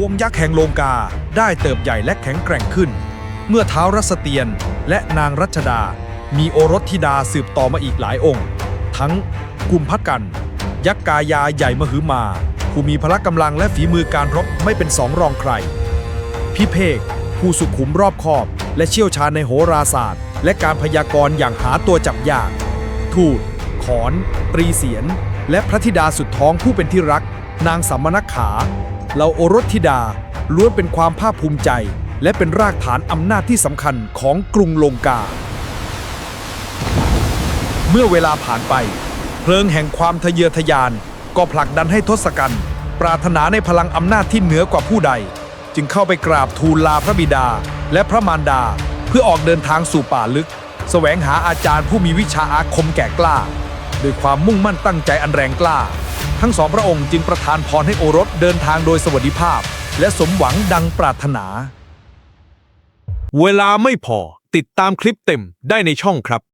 วงยักษ์แห่งโลงกาได้เติบใหญ่และแข็งแกร่งขึ้น เมื่อเท้าวรัสเตียนและนางรัชดา มีโอรสธิดาสืบต่อมาอีกหลายองค์ ทั้งกุมภกัน ยักษ์กายาใหญ่มหึมาผู้มีพละกำลังและฝีมือการรบไม่เป็นสองรองใคร พิเภกผู้สุขุมรอบคอบ และเชี่ยวชาญในโหราศาสตร์ และการพยากรณ์อย่างหาตัวจับยาก ทูตขอน ตรีเสียน และพระธิดาสุดท้องผู้เป็นที่รัก นางสัมมนักขา เหล่าโอรสธิดาล้วนเป็นความภาคภูมิใจ และเป็นรากฐานอำนาจที่สำคัญของกรุงลงกา เมื่อเวลาผ่านไป เพลิงแห่งความทะเยอทะยานก็ผลักดันให้ทศกัณฐ์ปรารถนาในพลังอำนาจที่เหนือกว่าผู้ใด จึงเข้าไปกราบทูลลาพระบิดาและพระมารดา เพื่อออกเดินทางสู่ป่าลึกแสวงหาอาจารย์ผู้มีวิชาอาคมแก่กล้า ด้วยความมุ่งมั่นตั้งใจอันแรงกล้า ทั้งสองพระองค์จึงประทานพรให้โอรสเดินทางโดยสวัสดิภาพ และสมหวังดังปรารถนา เวลาไม่พอติดตามคลิปเต็มได้ในช่องครับ